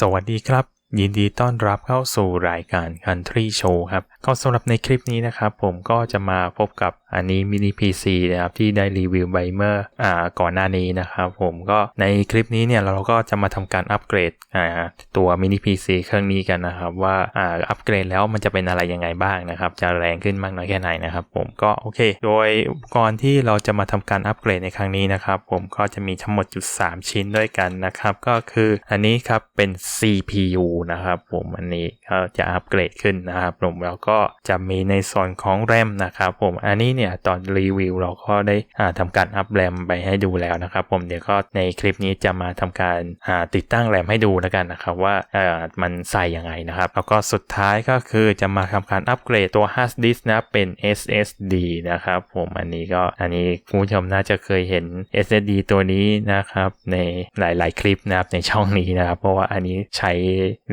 สวัสดีครับ ยินดีต้อนรับเข้าสู่รายการ Country Show ครับ ก็สำหรับในคลิปนี้นะครับ ผมก็จะมาพบกับอันนี้มินิ PC นะครับที่ได้รีวิวไปเมื่ออ่าก่อนหน้านี้นะครับผมก็ในคลิปนี้เนี่ยเราก็จะมาทำการอัปเกรดอ่าตัวมินิ PC เครื่องนี้กันนะครับ ว่าอ่าอัปเกรดแล้วมันจะเป็นอะไรยังไงบ้างนะครับ จะแรงขึ้นมากน้อยแค่ไหนนะครับ ผมก็โอเค โดยอุปกรณ์ที่เราจะมาทำการอัปเกรดในครั้งนี้นะครับ ผมก็จะมีทั้งหมดจุด3ชิ้นด้วยกันนะครับก็คืออันนี้ครับเป็น CPU นะครับผมอันนี้ก็จะอัปเกรดขึ้นนะครับผมแล้วก็จะมีในส่วนของแรมนะครับผมอันนี้เนี่ยตอนรีวิวเราก็ได้ทำการอัปแรมไปให้ดูแล้วนะครับผมเดี๋ยวก็ในคลิปนี้จะมาทำการติดตั้งแรมให้ดูแล้วกันนะครับว่ามันใส่ยังไงนะครับแล้วก็สุดท้ายก็คือจะมาทำการอัปเกรดตัว hard disk นะเป็น SSD นะครับผมอันนี้ก็อันนี้คุณผู้ชมน่าจะเคยเห็น SSD ตัวนี้นะครับในหลาย ๆ คลิปนะครับในช่องนี้นะครับ เพราะว่าอันนี้ใช้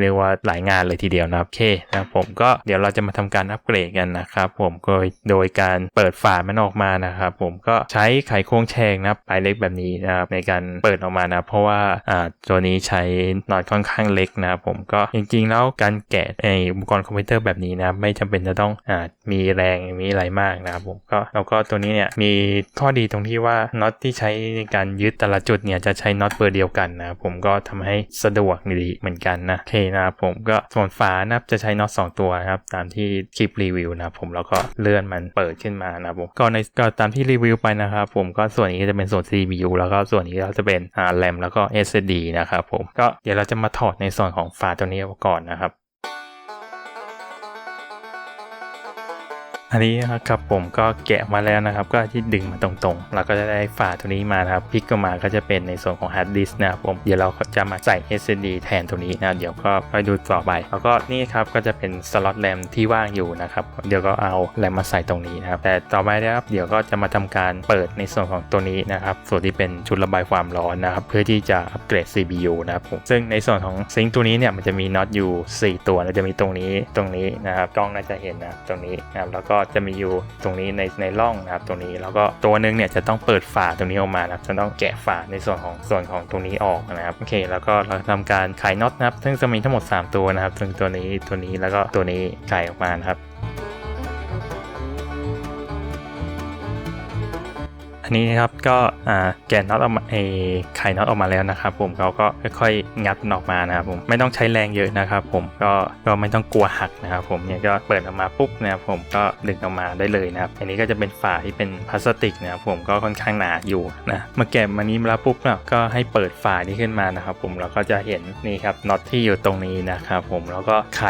เรียกว่าหลายงานเลยทีเดียวนะครับเคนะผมก็เดี๋ยวเราจะมาทำการอัปเกรดกันนะครับผมโดยโดยการเปิดฝามันออกมานะครับผมก็ใช้ไขควงแฉกนะปลายเล็กแบบนี้นะครับในการเปิดออกมานะเพราะว่าอ่าตัวนี้ใช้น็อตค่อนข้างเล็กนะครับผมก็จริงๆแล้วการแกะไออุปกรณ์คอมพิวเตอร์แบบนี้นะไม่จำเป็นจะต้องอ่ามีแรงมีอะไรมากนะครับผมก็แล้วก็ตัวนี้เนี่ยมีข้อดีตรงที่ว่าน็อตที่ใช้ในการยึดแต่ละจุดเนี่ยจะใช้น็อตเบอร์เดียวกันนะผมก็ทำให้สะดวกดีเหมือนกันนะโอเคนะครับผมก็ส่วนฝานะจะใช้น็อต2ตัวนะครับตามที่คลิปรีวิวนะผมแล้วก็เลื่อนมันเปิดขึ้นมานะผมก็ในก็ตามที่รีวิวไปนะครับผมก็ส่วนนี้จะเป็นส่วน CPU แล้วก็ส่วนนี้ก็จะเป็นอ่าแรมแล้วก็ SSD นะครับผมก็เดี๋ยวเราจะมาถอดในส่วนของฝาตัวนี้ก่อนนะครับ อันนี้ครับผมก็แกะมาแล้วนะครับ ก็ที่ดึงมาตรงๆ เราก็จะได้ฝาตัวนี้มานะครับพลิกก็มาก็จะเป็นในส่วนของฮาร์ดดิสนะครับผมเดี๋ยวเราจะมาใส่ SSD แทนตัวนี้นะเดี๋ยวก็ไปดูต่อไป แล้วก็นี่ครับก็จะเป็นสล็อตแรมที่ว่างอยู่นะครับเดี๋ยวก็เอาแรมมาใส่ตรงนี้นะครับแต่ต่อไปนะครับเดี๋ยวก็จะมาทำการเปิดในส่วนของตัวนี้นะครับส่วนที่เป็นชุดระบายความร้อนนะครับเพื่อที่จะอัปเกรด CPU นะครับผมซึ่งในส่วนของซิงค์ตัวนี้เนี่ยมันจะมีน็อตอยู่ 4 ตัวนะจะมีตรงนี้ตรงนี้นะครับกล้องน่าจะเห็นนะตรงนี้นะครับแล้วก็็จะมีอยู่ตรงนี้ในในร่องนะครับตรงนี้แล้วก็ตัวนึงเนี่ยจะต้องเปิดฝาตรงนี้ออกมานะครับจะต้องแกะฝาในส่วนของส่วนของตรงนี้ออกนะครับโอเค แล้วก็เราทำการไขน็อตนะครับ ซึ่งจะมีทั้งหมด 3 ตัวนะครับซึ่งตัวนี้ตัวนี้แล้วก็ตัวนี้ไขออกมานะครับ อันนี้นะครับก็แกนน็อตออกมาไอไข่น็อตออกมาแล้วนะครับ ผมเราก็ค่อยๆงัดออกมานะครับผมไม่ต้องใช้แรงเยอะนะครับ ผมก็ก็ไม่ต้องกลัวหักนะครับ ผมเนี่ยก็เปิดออกมาปุ๊บนะครับผมก็ดึงออกมาได้เลยนะครับ อันนี้ก็จะเป็นฝาที่เป็นพลาสติกนะครับผมก็ค่อนข้างหนาอยู่นะมื่อแกะมานี้มาแล้วปุ๊บก็ให้เปิดฝานี้ขึ้นมานะครับ ผมเราก็จะเห็นนี่ครับน็อตที่อยู่ตรงนี้นะครับ ผมแล้วก็ไข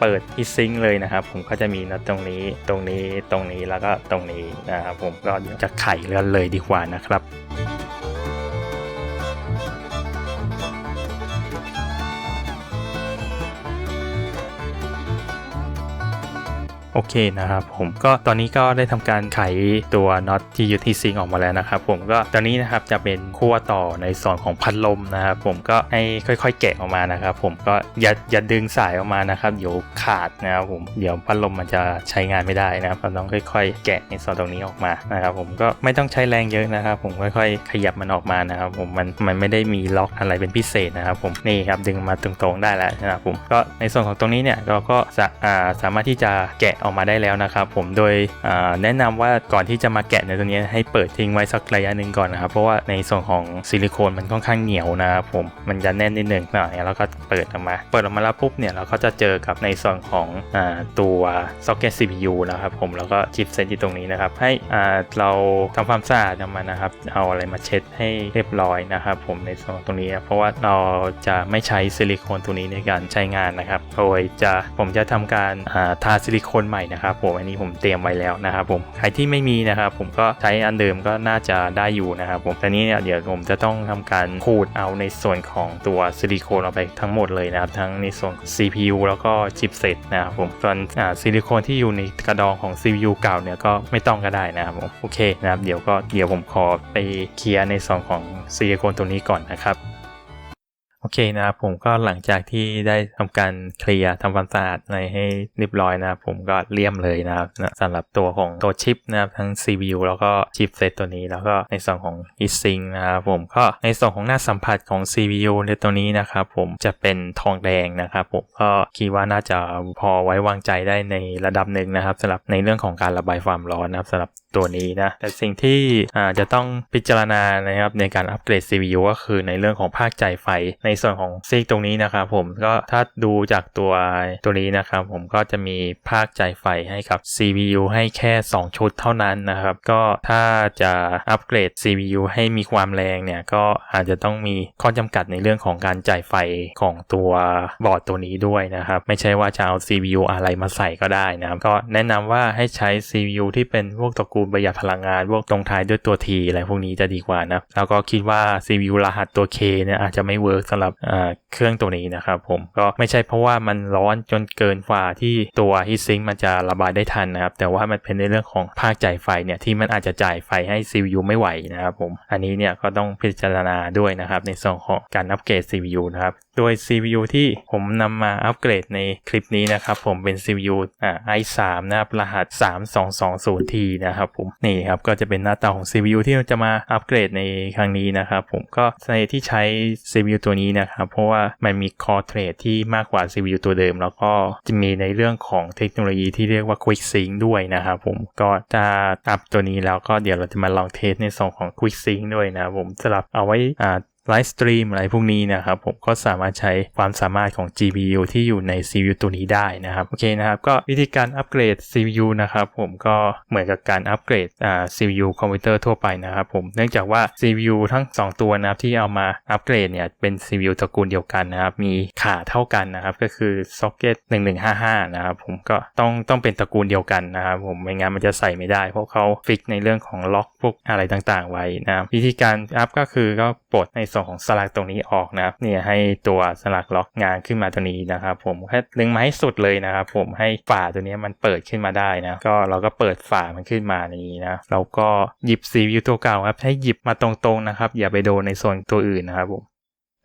เปิดที่ซิงค์เลยนะครับ ผมก็จะมีนะตตรงนี้ตรงนี้ตรงนี้แล้วก็ตรงนี้นะครับผมก็จะไขเลื่อนเลยดีกว่านะครับ โอเคนะครับผมก็ตอนนี้ก็ได้ทำการไขตัวน็อตที่อยู่ที่ซิงออกมาแล้วนะครับผมก็ตอนนี้นะครับจะเป็นขั้วต่อในส่วนของพัดลมนะครับผมก็ให้ค่อยๆแกะออกมานะครับผมก็อย่าอย่าดึงสายออกมานะครับเดี๋ยวขาดนะครับผมเดี๋ยวพัดลมมันจะใช้งานไม่ได้นะครับเราต้องค่อย ๆ แกะในส่วนตรงนี้ออกมานะครับผมก็ไม่ต้องใช้แรงเยอะนะครับ ผมค่อยๆ ขยับมันออกมานะครับผมมันมันไม่ได้มีล็อกอะไรเป็นพิเศษนะครับผมนี่ครับดึงมาตรงๆได้แล้วนะครับผมก็ในส่วนของตรงนี้เนี่ยเราก็สามารถที่จะแกะออกมาได้แล้วนะครับผมโดยแนะนำว่าก่อนที่จะมาแกะในตัวนี้ให้เปิดทิ้งไว้สักระยะหนึ่งก่อนนะครับเพราะว่าในส่วนของซิลิโคนมันค่อนข้างเหนียวนะครับผมมันจะแน่นนิดหนึ่งหน่อยแล้วก็เปิดออกมา เปิดออกมาแล้วปุ๊บเนี่ยเราก็จะเจอกับในส่วนของอตัวซ็อกเก็ต CPU นะครับผมแล้วก็ชิปเซตที่ตรงนี้นะครับ ให้เราทำความสะอาดมันนะครับ เอาอะไรมาเช็ดให้เรียบร้อยนะครับผมในส่วนตรงนี้เพราะว่าเราจะไม่ใช้ซิลิโคนตัวนี้ในการใช้งานนะครับโดยจะผมจะทำการทาซิลิโคนใหม่นะครับผมอันนี้ผมเตรียมไว้แล้วนะครับผมใครที่ไม่มีนะครับผมก็ใช้อันเดิมก็น่าจะได้อยู่นะครับผมแต่นี้เนี่ยเดี๋ยวผมจะต้องทำการขูดเอาในส่วนของตัวซิลิโคนออกไปทั้งหมดเลยนะครับทั้งในส่วน CPU แล้วก็ชิปเซตนะครับผมส่วนซิลิโคนที่อยู่ในกระดองของ CPU เก่าเนี่ยก็ไม่ต้องก็ได้นะครับผมโอเคนะครับเดี๋ยวก็เดี๋ยวผมขอไปเคลียร์ในส่วนของซิลิโคนตัวนี้ก่อนนะครับ อเคนะครับผมก็หลังจากที่ได้ทำการเคลียร์ทำความสะอาดในให้เรียบร้อยนะครับผมก็เลี่ยมเลยนะครับนะสำหรับตัวของตัวชิปนะครับทั้ง CPU แล้วก็ชิปเซตตัวนี้ แล้วก็ในส่วนของ h e a t s i n นะครับผมก็ในส่วนของหน้าสัมผัสของ CPU ในตัวนี้นะครับผมจะเป็นทองแดงนะครับผมก็คิดว่าน่าจะพอไว้วางใจได้ในระดับหนึ่งนะครับสำหรับในเรื่องของการระบายความร้อนนะครับสำหรับตัวนี้นะ แต่สิ่งที่อาจะต้องพิจารณานะครับในการอัปเกรด CPU ก็คือในเรื่องของภาคจ่ายไฟ ในส่วนของซีกตรงนี้นะครับผมก็ถ้าดูจากตัวตัวนี้นะครับผมก็จะมีภาคจ่ายไฟให้กับ CPU ให้แค่ 2 ชุดเท่านั้นนะครับ ก็ถ้าจะอัปเกรด CPU ให้มีความแรงเนี่ยก็อาจจะต้องมีข้อจำกัดในเรื่องของการจ่ายไฟของตัวบอร์ดตัวนี้ด้วยนะครับ ไม่ใช่ว่าจะเอา CPU อะไรมาใส่ก็ได้นะครับก็แนะนำว่าให้ใช้ CPU ที่เป็นพวกตระกูลประหยัดพลังงานพวกตรงท้ายด้วยตัว T อะไรพวกนี้จะดีกว่านะ แล้วก็คิดว่า CPU รหัสตัว K เนี่ยอาจจะไม่เวิร์กสำหรับเครื่องตัวนี้นะครับผมก็ไม่ใช่เพราะว่ามันร้อนจนเกินกว่าที่ตัว heatsink มันจะระบายได้ทันนะครับ แต่ว่ามันเป็นในเรื่องของภาคจ่ายไฟเนี่ยที่มันอาจจะจ่ายไฟให้ CPU ไม่ไหวนะครับผมอันนี้เนี่ยก็ต้องพิจารณาด้วยนะครับในส่วนของการอัปเกรด CPU นะครับ โดย CPU ที่ผมนำมาอัปเกรดในคลิปนี้นะครับผมเป็น CPU อ่า i3 นะครับรหัส 3220T นะครับผมนี่ครับก็จะเป็นหน้าตาของ CPU ที่จะมาอัปเกรดในครั้งนี้นะครับผมก็ในที่ใช้ CPU ตัวนี้นะครับ เพราะว่ามันมี Core Thread ที่มากกว่า CPU ตัวเดิม แล้วก็จะมีในเรื่องของเทคโนโลยีที่เรียกว่า Quick Sync ด้วยนะครับผมก็จะอัพตัวนี้แล้วก็เดี๋ยวเราจะมาลองเทสในส่วนของ Quick Sync ด้วยนะผมสำหรับเอาไว้อ่า ไลฟ์สตรีมอะไรพวกนี้นะครับผมก็สามารถใช้ความสามารถของ GPU ที่อยู่ใน CPU ตัวนี้ได้นะครับโอเคนะครับก็วิธีการอัปเกรด CPU นะครับผมก็เหมือนกับการอัปเกรดอ่า CPU คอมพิวเตอร์ทั่วไปนะครับผมเนื่องจากว่า CPU ทั้ง 2 ตัวนะครับที่เอามาอัปเกรดเนี่ยเป็น CPU ตระกูลเดียวกันนะครับมีขาเท่ากันนะครับก็คือ Socket 1155นะครับผมก็ต้องต้องเป็นตระกูลเดียวกันนะครับผมไม่งั้นมันจะใส่ไม่ได้เพราะเขาฟิกในเรื่องของล็อกพวกอะไรต่างๆ ไว้นะครับวิธีการอัพก็คือก็ปลดในสวนของสลักตรงนี้ออกนะครับเนี่ยให้ตัวสลักล็อกงานขึ้นมาตัวนี้นะครับผมแค่ดึงมาให้สุดเลยนะครับผมให้ฝาตัวนี้มันเปิดขึ้นมาได้นะก็เราก็เปิดฝามันขึ้นมานี้นะเราก็หยิบซีวิวตัวเก่าครับให้หยิบมาตรงๆนะครับอย่าไปโดนในโซนตัวอื่นนะครับผม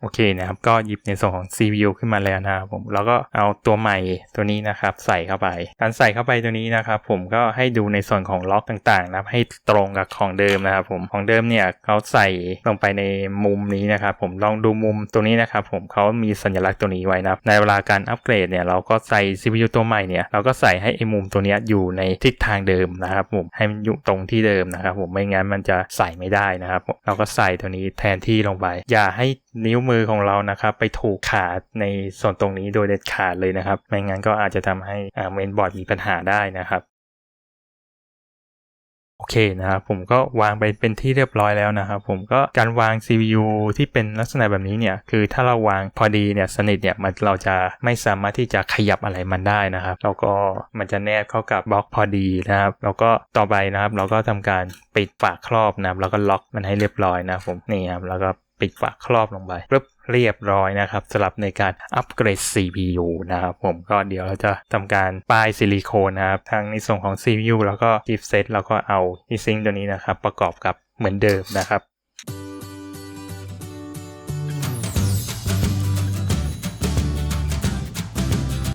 โอเคนะครับ ก็หยิบในส่วนของ CPU ขึ้นมาแล้วนะครับผมแล้วก็เอาตัวใหม่ตัวนี้นะครับ ใส่เข้าไป การใส่เข้าไปตัวนี้นะครับ ผมก็ให้ดูในส่วนของล็อกต่างๆนะครับให้ตรงกับของเดิมนะครับ ผมของเดิมเนี่ยเขาใส่ลงไปในมุมนี้นะครับ ผมลองดูมุมตัวนี้นะครับ ผมเขามีสัญลักษณ์ตัวนี้ไว้นะครับในเวลาการอัปเกรดเนี่ยเราก็ใส่ CPU ตัวใหม่เนี่ยเราก็ใส่ให้ไอ้มุมตัวนี้อยู่ในทิศทางเดิมนะครับผมให้มันอยู่ตรงที่เดิมนะครับ ผมไม่งั้นมันจะใส่ไม่ได้นะครับ เราก็ใส่ตัวนี้แทนที่ลงไป อย่าให้นิ้วมือของเรานะครับไปถูกขาดในส่วนตรงนี้โดยเด็ดขาดเลยนะครับ ไม่งั้นก็อาจจะทำให้เมนบอร์ดมีปัญหาได้นะครับโอเคนะครับผมก็วางไปเป็นที่เรียบร้อยแล้วนะครับผมก็การวาง CPU ที่เป็นลักษณะแบบนี้เนี่ยคือถ้าเราวางพอดีเนี่ยสนิทเนี่ยมันเราจะไม่สามารถที่จะขยับอะไรมันได้นะครับแล้วก็มันจะแนบเข้ากับบล็อกพอดีนะครับแล้วก็ต่อไปนะครับเราก็ทำการปิดฝาครอบนะครับแล้วก็ล็อกมันให้เรียบร้อยนะผมนี่ครับแล้วก็ ปิดฝาครอบลงไปเรียบร้อยนะครับสำหรับในการอัปเกรด CPU นะครับผมก็เดี๋ยวเราจะทำการป้ายซิลิโคนนะครับทั้งในส่วนของ CPU แล้วก็กิฟเซตแล้วก็เอาฮีซิงตัวนี้นะครับประกอบกับเหมือนเดิมนะครับ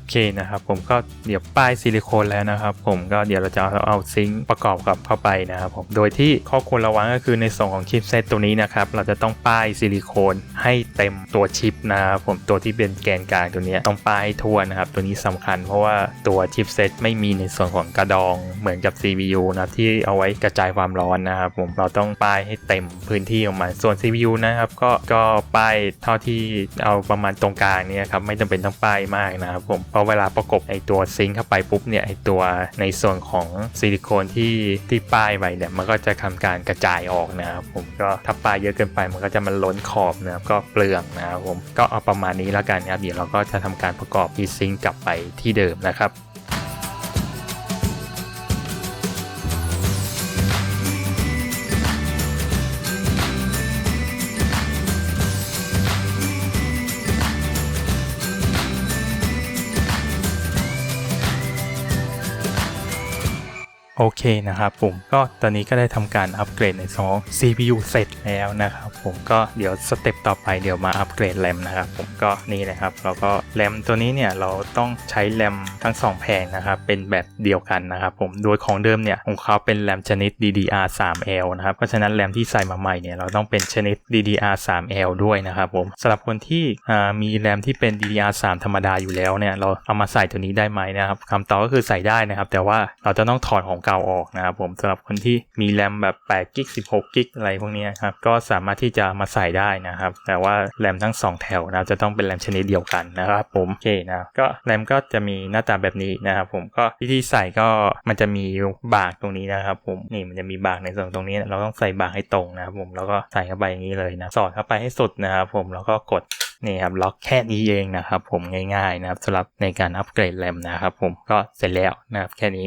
เคนะครับผมก็เดี๋ยวป้ายซิลิโคนแล้วนะครับ ผมก็เดี๋ยวเราจะเอาเอาซิงค์ประกอบกับเข้าไปนะครับผมโดยที่ข้อควรระวังก็คือในส่วนของชิปเซตตัวนี้นะครับเราจะต้องป้ายซิลิโคนให้เต็มตัวชิปนะครับผมตัวที่เป็นแกนกลางตัวนี้ต้องป้ายให้ทั่วนะครับตัวนี้สำคัญเพราะว่าตัวชิปเซตไม่มีในส่วนของกระดองเหมือนกับ CPU นะที่เอาไว้กระจายความร้อนนะครับผมเราต้องป้ายให้เต็มพื้นที่ของมันส่วน CPU นะครับก็ก็ป้ายเท่าที่เอาประมาณตรงกลางเนี่ยครับไม่จำเป็นต้องป้ายมากนะครับผมเพราะเวลาประกบไอตัวซิงค์เข้าไปปุ๊บเนี่ยไอตัวในส่วนของซิลิโคนที่ที่ป้ายไว้เนี่ยมันก็จะทำการกระจายออกนะครับผมก็ถ้าป้ายเยอะเกินไปมันก็จะมันล้นขอบนะครับก็เปลืองนะครับผมก็เอาประมาณนี้แล้วกันครับเดี๋ยวเราก็จะทำการประกอบอีซิงกลับไปที่เดิมนะครับ โอเคนะครับผมก็ตอนนี้ก็ได้ทำการอัปเกรดในสอง CPU เสร็จแล้วนะครับผมก็เดี๋ยวสเต็ปต่อไปเดี๋ยวมาอัปเกรดแรมนะครับผมก็นี่เลยครับแล้วก็แรมตัวนี้เนี่ยเราต้องใช้แรมทั้งสองแผงนะครับเป็นแบบเดียวกันนะครับผมโดยของเดิมเนี่ยของเขาเป็นแรมชนิด DDR3L นะครับเพราะฉะนั้นแรมที่ใส่มาใหม่เนี่ยเราต้องเป็นชนิด DDR3L ด้วยนะครับผมสำหรับคนที่มีแรมที่เป็น DDR3 ธรรมดาอยู่แล้วเนี่ยเราเอามาใส่ตัวนี้ได้ไหมนะครับคำตอบก็คือใส่ได้นะครับ แต่ว่าเราจะต้องถอดของก่าออกนะครับผมสำหรับคนที่มีแรมแบบ8กิก16กิกอะไรพวกนี้ครับก็สามารถที่จะมาใส่ได้นะครับ แต่ว่าแรมทั้ง 2 แถวนะจะต้องเป็นแรมชนิดเดียวกันนะครับผมโอเคนะก็แรมก็จะมีหน้าตาแบบนี้นะครับผมก็วิธีใส่ก็มันจะมีบากตรงนี้นะครับผมนี่มันจะมีบากในส่วนตรงนี้ เราต้องใส่บากให้ตรงนะครับผมแล้วก็ใส่เข้าไปอย่างนี้เลยนะสอดเข้าไปให้สุดนะครับผมแล้วก็กดนี่ครับล็อกแค่นี้เองนะครับผมง่ายๆนะครับสำหรับในการอัปเกรดแรมนะครับผมก็เสร็จแล้วนะครับแค่นี้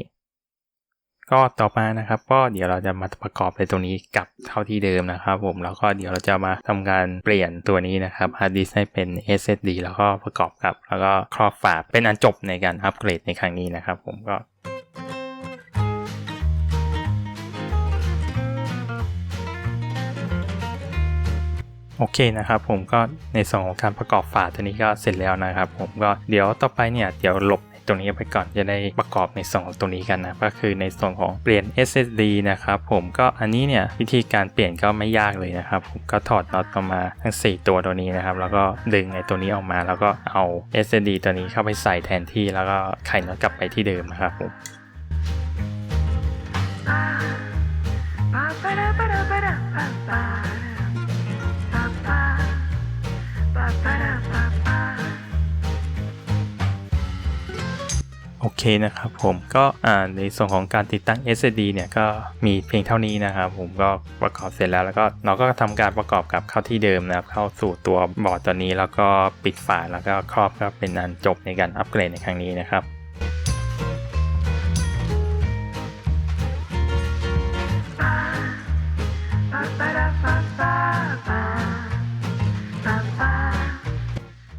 ก็ต่อมานะครับ ก็เดี๋ยวเราจะมาประกอบในตรงนี้กลับเข้าที่เดิมนะครับ ผมแล้วก็เดี๋ยวเราจะมาทำการเปลี่ยนตัวนี้นะครับฮาร์ดดิสให้เป็น SSD แล้วก็ประกอบกับ แล้วก็ครอบฝาเป็นอันจบในการอัปเกรดในครั้งนี้นะครับ ผมก็โอเคนะครับผมก็ในส่วนของการประกอบฝาตัวนี้ก็เสร็จแล้วนะครับ ผมก็เดี๋ยวต่อไปเนี่ยเดี๋ยวหลบ ตรงนี้ไปก่อนจะได้ประกอบในส่วนของตรงนี้กันนะก็คือในส่วนของเปลี่ยน SSD นะครับผมก็อันนี้เนี่ยวิธีการเปลี่ยนก็ไม่ยากเลยนะครับผมก็ถอดน็อตออกมาทั้ง 4 ตัวตัวนี้นะครับแล้วก็ดึงไอ้ตัวนี้ออกมาแล้วก็เอา SSD ตัวนี้เข้าไปใส่แทนที่แล้วก็ไขน็อตกลับไปที่เดิมนะครับผม โอเคนะครับผมก็ในส่วนของการติดตั้ง SSD เนี่ยก็มีเพียงเท่านี้นะครับผมก็ประกอบเสร็จแล้วแล้วก็เราก็ทำการประกอบกับเข้าที่เดิมนะครับ เข้าสู่ตัวบอร์ดตัวนี้แล้วก็ปิดฝาแล้วก็ครอบก็เป็นอันจบในการอัปเกรดในครั้งนี้นะครับ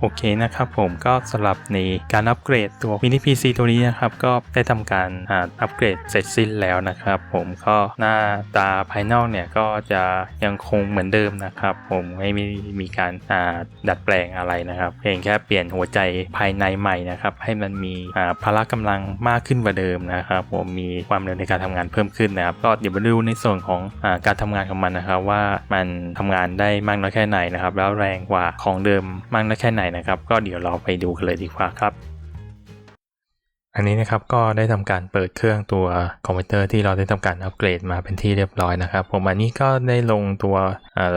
โอเคนะครับผมก็สำหรับในการอัปเกรดตัวมินิ PC ตัวนี้นะครับก็ได้ทำการอัปเกรดเสร็จสิ้นแล้วนะครับ ผมก็หน้าตาภายนอกเนี่ยก็จะยังคงเหมือนเดิมนะครับ ผมไม่มีมีการดัดแปลงอะไรนะครับ เพียงแค่เปลี่ยนหัวใจภายในใหม่นะครับให้มันมีพละกำลังมากขึ้นกว่าเดิมนะครับ ผมมีความเร็วในการทำงานเพิ่มขึ้นนะครับ ก็เดี๋ยวมาดูในส่วนของอการทำงานของมันนะครับ ว่ามันทำงานได้มากน้อยแค่ไหนนะครับ แล้วแรงกว่าของเดิมมากน้อยแค่ไหนนะครับ ก็เดี๋ยวเราไปดูกันเลยดีกว่าครับ อันนี้นะครับก็ได้ทำการเปิดเครื่องตัวคอมพิวเตอร์ที่เราได้ทำการอัปเกรดมาเป็นที่เรียบร้อยนะครับ ผมอันนี้ก็ได้ลงตัว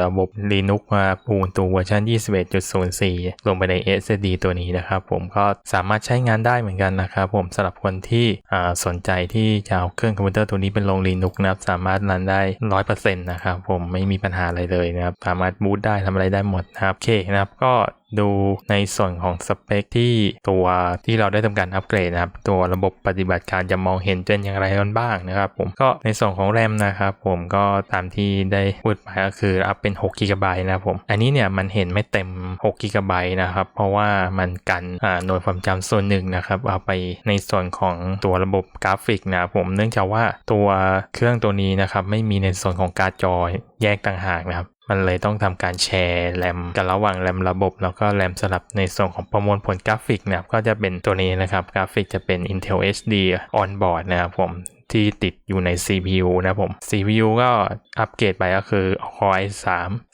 ระบบ Linux มาปูนตัวเวอร์ชัน21.04 ลงไปใน SSD ตัวนี้นะครับ ผมก็สามารถใช้งานได้เหมือนกันนะครับ ผมสำหรับคนที่สนใจที่จะเอาเครื่องคอมพิวเตอร์ตัวนี้เป็นลง Linux นะครับสามารถรันได้ 100%นะครับผมไม่มีปัญหาอะไรเลยนะครับสามารถบูตได้ทำอะไรได้หมดนะครับโอเคนะครับก็ ดูในส่วนของสเปคที่ตัวที่เราได้ทำการอัปเกรดนะครับ ตัวระบบปฏิบัติการจะมองเห็นเป็นอย่างไรกันบ้างนะครับผมก็ในส่วนของแรมนะครับผมก็ตามที่ได้พูดไปก็คืออัพเป็น6 g b นะครับผม อันนี้เนี่ยมันเห็นไม่เต็ม6 g b นะครับ เพราะว่ามันกันหน่วยความจำส่วนหนึ่งนะครับ เอาไปในส่วนของตัวระบบกราฟิกนะครับผมเนื่องจากว่าตัวเครื่องตัวนี้นะครับไม่มีในส่วนของการ์ดจอแยกต่างหากนะครับ มันเลยต้องทำการแชร์แรมกันระหว่างแรมระบบ แล้วก็แรมสลับในส่วนของประมวลผลกราฟิกนะครับก็จะเป็นตัวนี้นะครับกราฟิกจะเป็น Intel HD on board นะครับผม ที่ติดอยู่ใน CPU นะผม CPU ก็อัปเกรดไปก็คือ Core i3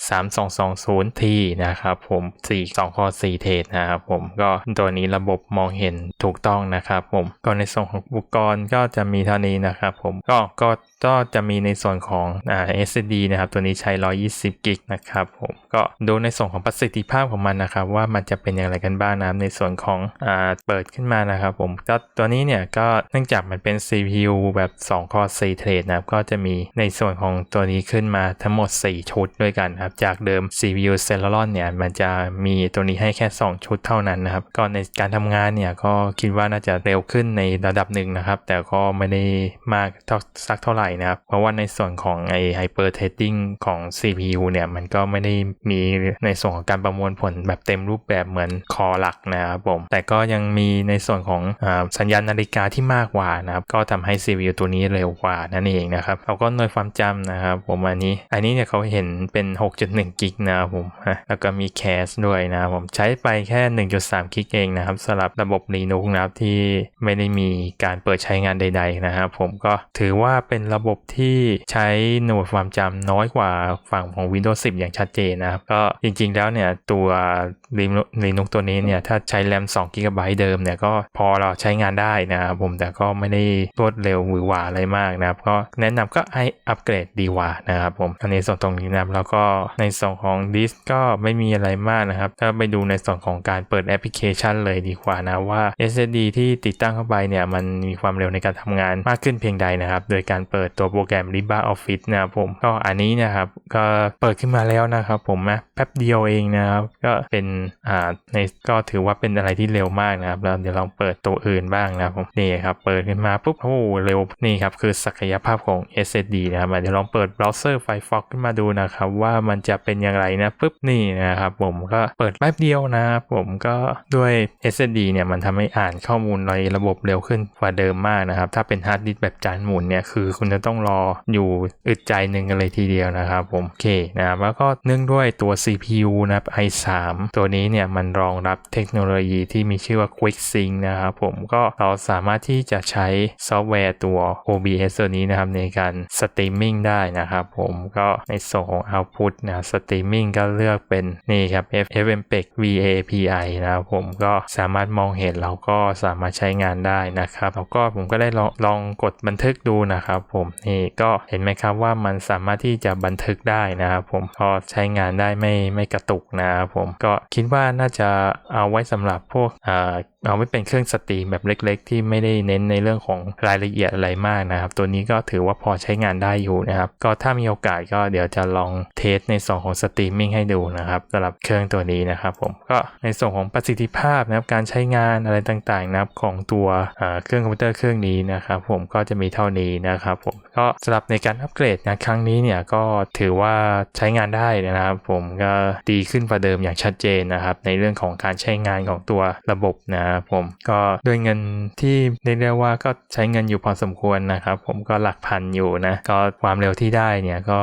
3220T นะครับผม 4 2 Core 4 t นะครับผมก็ตัวนี้ระบบมองเห็นถูกต้องนะครับผมก็ในส่วนของอุปกรณ์ก็จะมีเท่านี้นะครับผมก็ก็ก็จะมีในส่วนของอ่า SSD นะครับ ตัวนี้ใช้ 120 กิกนะครับผมก็ดูในส่วนของประสิทธิภาพของมันนะครับ ว่ามันจะเป็นอย่างไรกันบ้างนะครับในส่วนของอ่าเปิดขึ้นมานะครับผมก็ตัวนี้เนี่ยก็เนื่องจากมันเป็น CPU แบบ2 core 4 thread นะครับก็จะมีในส่วนของตัวนี้ขึ้นมาทั้งหมด 4 ชุดด้วยกันครับ จากเดิม CPU Celeron เนี่ยมันจะมีตัวนี้ให้แค่ 2 ชุดเท่านั้นนะครับ ก็ในการทำงานเนี่ยก็คิดว่าน่าจะเร็วขึ้นในระดับหนึ่งนะครับ แต่ก็ไม่ได้มากเท่าสักเท่าไหร่นะครับ เพราะว่าในส่วนของไอ hyper threading ของ CPU เนี่ยมันก็ไม่ได้มีในส่วนของการประมวลผลแบบเต็มรูปแบบเหมือนคอหลักนะครับผม แต่ก็ยังมีในส่วนของอสัญญาณนาฬิกาที่มากกว่านะครับ ก็ทำให้ CPU ตัวนี้เร็วกว่านั่นเองนะครับแล้วก็หน่วยความจำนะครับ ผมอันนี้ อันนี้เนี่ยเขาเห็นเป็น 6.1 กิกนะครับผมแล้วก็มีแคสด้วยนะครับผมใช้ไปแค่ 1.3 กิกเองนะครับสำหรับระบบ Linux นะครับที่ไม่ได้มีการเปิดใช้งานใด ๆ นะครับผมก็ถือว่าเป็นระบบที่ใช้หน่วยความจำน้อยกว่าฝั่งของ Windows 10 อย่างชัดเจนนะครับก็จริงๆแล้วเนี่ยตัว Linux ตัวนี้เนี่ยถ้าใช้แรม2 g b เดิมเนี่ยก็พอเราใช้งานได้นะครับผมแต่ก็ไม่ได้รวดเร็วหวือหวาอะไรมากนะครับ ก็แนะนำก็ให้อัปเกรดดีกว่านะครับผมอันนี้ส่วนตรงนี้นะครับแล้วก็ในส่วนของดิสก็ไม่มีอะไรมากนะครับถ้าไปดูในส่วนของการเปิดแอปพลิเคชันเลยดีกว่านะว่า SSD ที่ติดตั้งเข้าไปเนี่ยมันมีความเร็วในการทำงานมากขึ้นเพียงใดนะครับ โดยการเปิดตัวโปรแกรม LibreOffice นะครับผมก็อันนี้นะครับก็เปิดขึ้นมาแล้วนะครับผมนะแป๊บเดียวเองนะครับก็เป็นอ่าในก็ถือว่าเป็นอะไรที่เร็วมากนะครับแล้วเดี๋ยวลองเปิดตัวอื่นบ้างนะครับผมนี่ครับเปิดขึ้นมาปุ๊บโอ้โหเร็วนี่ครับคือศักยภาพของ SSD นะครับเดี๋ยวลองเปิดเบราว์เซอร์ Firefox ขึ้นมาดูนะครับว่ามันจะเป็นอย่างไรนะปุ๊บนี่นะครับผมก็เปิดแป๊บเดียวนะครับผมก็ด้วย SSD เนี่ยมันทำให้อ่านข้อมูลในระบบเร็วขึ้นกว่าเดิมมากนะครับ ถ้าเป็นฮาร์ดดิสก์แบบจานหมุนเนี่ยคือคุณจะต้องรออยู่อึดใจหนึ่งกันเลยทีเดียวนะครับผมโอเคนะครับแล้วก็เนื่องด้วยตัว CPU นะครับ i3 ตัวนี้เนี่ยมันรองรับเทคโนโลยีที่มีชื่อว่า Quick Sync นะครับผมก็เราสามารถที่จะใช้ซอฟต์แวร์ตัว OBS ตัวนี้นะครับในการสตรีมมิ่งได้นะครับผมก็ในส่วนของ Output นะสตรีมมิ่งก็เลือกเป็นนี่ครับ FFmpeg VAPI นะครับผมก็สามารถมองเห็นเราก็สามารถใช้งานได้นะครับแล้วก็ผมก็ได้ลองลองกดบันทึกดูนะครับผมนี่ก็เห็นไหมครับว่ามันสามารถที่จะบันทึกได้นะครับผมพอใช้งานได้ไม่ไม่กระตุกนะครับผมก็คิดว่าน่าจะเอาไว้สำหรับพวก เอาไว้เป็นเครื่องสตรีมแบบเล็ก ๆ ที่ไม่ได้เน้นในเรื่องของรายละเอียดอะไรมากนะครับ ตัวนี้ก็ถือว่าพอใช้งานได้อยู่นะครับ ก็ถ้ามีโอกาสก็เดี๋ยวจะลองเทสในส่วนของสตรีมมิ่งให้ดูนะครับสำหรับเครื่องตัวนี้นะครับผมก็ในส่วนของประสิทธิภาพนะครับการใช้งานอะไรต่างๆนะครับของตัวเครื่องคอมพิวเตอร์เครื่องนี้นะครับผมก็จะมีเท่านี้นะครับผมก็สำหรับในการอัปเกรดนะครั้งนี้เนี่ยก็ถือว่าใช้งานได้นะครับ ผมก็ดีขึ้นกว่าเดิมอย่างชัดเจนนะครับ ในเรื่องของการใช้งานของตัวระบบนะครับผมก็ด้วยเงินที่เรียกได้ว่าก็ใช้เงินอยู่พอสมควรนะครับ ผมก็หลักพันอยู่นะก็ความเร็วที่ได้เนี่ยก็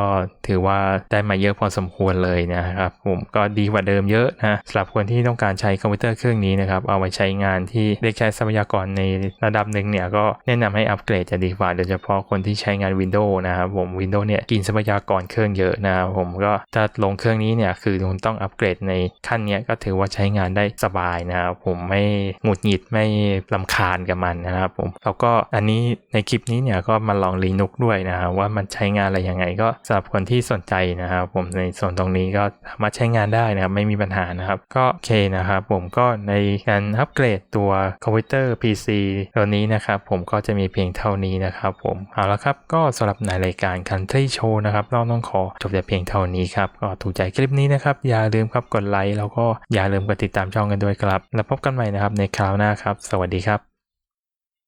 ถือว่าได้มาเยอะพอสมควรเลยนะครับผมก็ดีกว่าเดิมเยอะนะสำหรับคนที่ต้องการใช้คอมพิวเตอร์เครื่องนี้นะครับเอาไว้ใช้งานที่เรียกใช้ทรัพยากรในระดับหนึ่งเนี่ยก็แนะนำให้อัปเกรดจะดีกว่าโดยเฉพาะคนที่ใช้งาน Windows นะครับผม Windows เนี่ยกินทรัพยากรเครื่องเยอะนะครับผมก็ถ้าลงเครื่องนี้เนี่ยคือคุณต้องอัปเกรดในขั้นเนี้ยก็ถือว่าใช้งานได้สบายนะครับผมไม่หงุดหงิดไม่ลำคาญกับมันนะครับผมแล้วก็อันนี้ในคลิปนี้เนี่ยก็มาลอง Linux ด้วยนะครับว่ามันใช้งานอะไรยังไงก็สำหรับคนที่สนใจนะครับผมในส่วนตรงนี้ก็สามารถใช้งานได้นะครับไม่มีปัญหานะครับก็โอเคนะครับผมก็ในการอัปเกรดตัวคอมพิวเตอร์ PC ตัวนี้นะครับผมก็จะมีเพียงเท่านี้นะครับผมเอาละครับก็สำหรับในรายการ Country Show นะครับเราต้องขอจบแต่เพียงเท่านี้ครับก็ถูกใจคลิปนี้นะครับอย่าลืมครับกดไลค์แล้วก็อย่าลืมกดติดตามช่องกันด้วยครับ แล้วพบกันใหม่นะครับในคราวหน้าครับ สวัสดีครับ